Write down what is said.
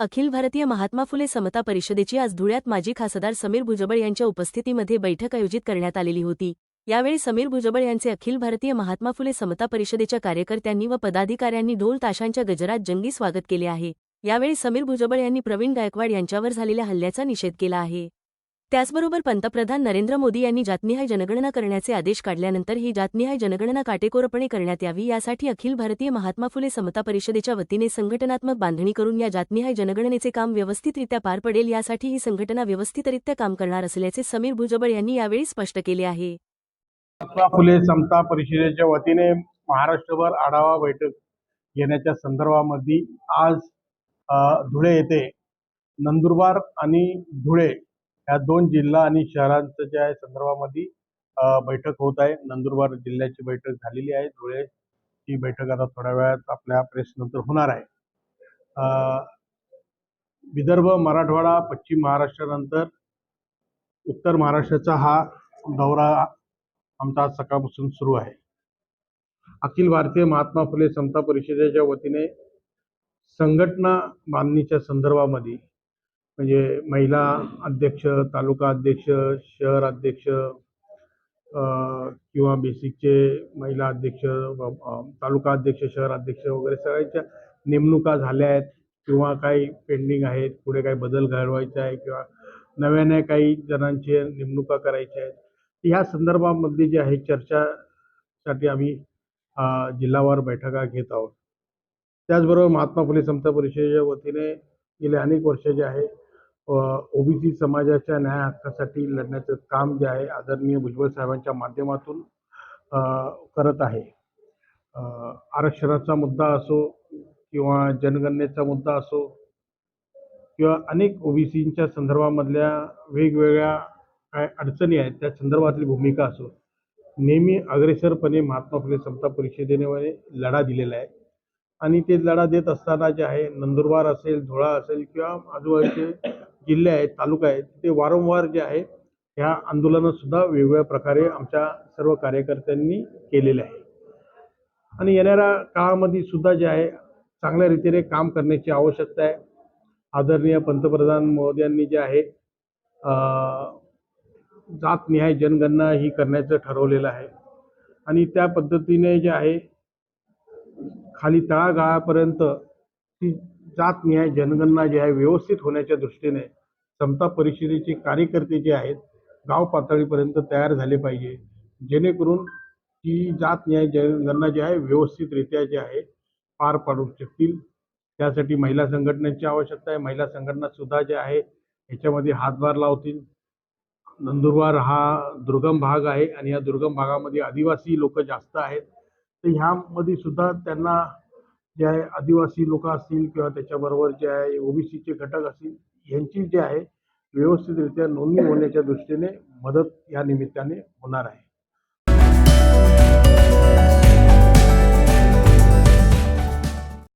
अखिल भारतीय महात्मा फुले समता परिषदेची आज धुळ्यात माजी खासदार समीर भुजबळ यांच्या उपस्थितीमध्ये बैठक आयोजित करण्यात आलेली होती. यावेळी समीर भुजबळ यांचे अखिल भारतीय महात्मा फुले समता परिषदेच्या कार्यकर्त्यांनी व पदाधिकाऱ्यांनी ढोल ताशांच्या गजरात जंगी स्वागत केले आहे. यावेळी समीर भुजबळ यांनी प्रवीण गायकवाड यांच्यावर झालेल्या हल्ल्याचा निषेध केला आहे. त्याचबरोबर पंतप्रधान नरेंद्र मोदी यांनी जातनिहाय जनगणना करण्याचे आदेश काढल्यानंतर ही जातनिहाय जनगणना काटेकोरपणे करण्यात यावी यासाठी अखिल भारतीय महात्मा फुले समता परिषदेच्या वतीने संघटनात्मक बांधणी करून या जातनिहाय जनगणनेचे काम व्यवस्थितरित्या पार पडेल यासाठी ही संघटना व्यवस्थितरित्या काम करणार असल्याचे समीर भुजबळ यांनी यावेळी स्पष्ट केले आहे. महात्मा फुले समता परिषदेच्या वतीने महाराष्ट्रभर आढावा बैठक घेण्याच्या संदर्भामध्ये आज धुळे येथे नंदुरबार आणि धुळे या दोन जिल्हा आणि शहरांचं ज्या आहे संदर्भामध्ये बैठक होत आहे. नंदुरबार जिल्ह्याची बैठक झालेली आहे. धुळेची बैठक आता थोड्या वेळात आपल्या प्रेसनंतर होणार आहे. विदर्भ मराठवाडा पश्चिम महाराष्ट्रानंतर उत्तर महाराष्ट्राचा हा दौरा आमचा आज सकाळपासून सुरू आहे. अखिल भारतीय महात्मा फुले समता परिषदेच्या वतीने संघटना बांधणीच्या संदर्भामध्ये म्हणजे महिला अध्यक्ष तालुका अध्यक्ष शहर अध्यक्ष किंवा बेसिकचे महिला अध्यक्ष तालुका अध्यक्ष शहर अध्यक्ष वगैरे सगळ्यांच्या नेमणुका झाल्या आहेत किंवा काही पेंडिंग आहेत पुढे काही बदल घडवायचे आहे किंवा नव्याने काही जणांचे नेमणुका करायच्या आहेत. ह्या संदर्भामध्ये जे आहे चर्चासाठी आम्ही जिल्हावार बैठका घेत आहोत. त्याचबरोबर महात्मा फुले समता परिषदेच्या वतीने गेले अनेक वर्ष जे आहे ओबीसी समाजाच्या न्याय हक्कासाठी लढण्याचं काम जे आहे आदरणीय भुजबळ साहेबांच्या माध्यमातून करत आहे. आरक्षणाचा मुद्दा असो किंवा जनगणनेचा मुद्दा असो किंवा अनेक ओबीसींच्या संदर्भामधल्या वेगवेगळ्या काय अडचणी आहेत त्या संदर्भातली भूमिका असो. नेहमी अग्रेसरपणे महात्मा फुले समता परिषदेने लढा दिलेला आहे. आणि ते लढा देत असताना जे आहे नंदुरबार असेल धुळा असेल किंवा आजूबाजूचे जिल्हे आहेत तालुका आहेत ते वारंवार जे आहे ह्या आंदोलनंसुद्धा वेगवेगळ्या प्रकारे आमच्या सर्व कार्यकर्त्यांनी केलेले आहे. आणि येणाऱ्या काळामध्ये सुद्धा जे आहे चांगल्या रीतीने काम करण्याची आवश्यकता आहे. आदरणीय पंतप्रधान मोदयांनी जे आहे जात जातनिहाय जनगणना ही करण्याचं ठरवलेलं आहे. आणि त्या पद्धतीने जे आहे खाली तळागाळापर्यंत ती जातनिहाय जनगणना जी आहे व्यवस्थित होण्याच्या दृष्टीने समता परिषदेचे कार्यकर्ते जे आहेत गाव पातळीपर्यंत तयार झाले पाहिजे. जेणेकरून ती जात न्याय जनगणना जी आहे व्यवस्थितरित्या जे आहे पार पाडू शकतील. त्यासाठी महिला संघटनेची आवश्यकता आहे. महिला संघटना सुद्धा जे आहे ह्याच्यामध्ये हातभार लावतील. नंदुरबार हा दुर्गम भाग आहे आणि या दुर्गम भागामध्ये आदिवासी लोक जास्त आहेत. तर ह्यामध्ये सुद्धा त्यांना जे आहे आदिवासी लोक असतील किंवा त्याच्याबरोबर जे आहे ओबीसीचे घटक असतील यांची जे आहे व्यवस्थितरित्या नोंदणी होण्याच्या दृष्टीने मदत या निमित्ताने होणार आहे.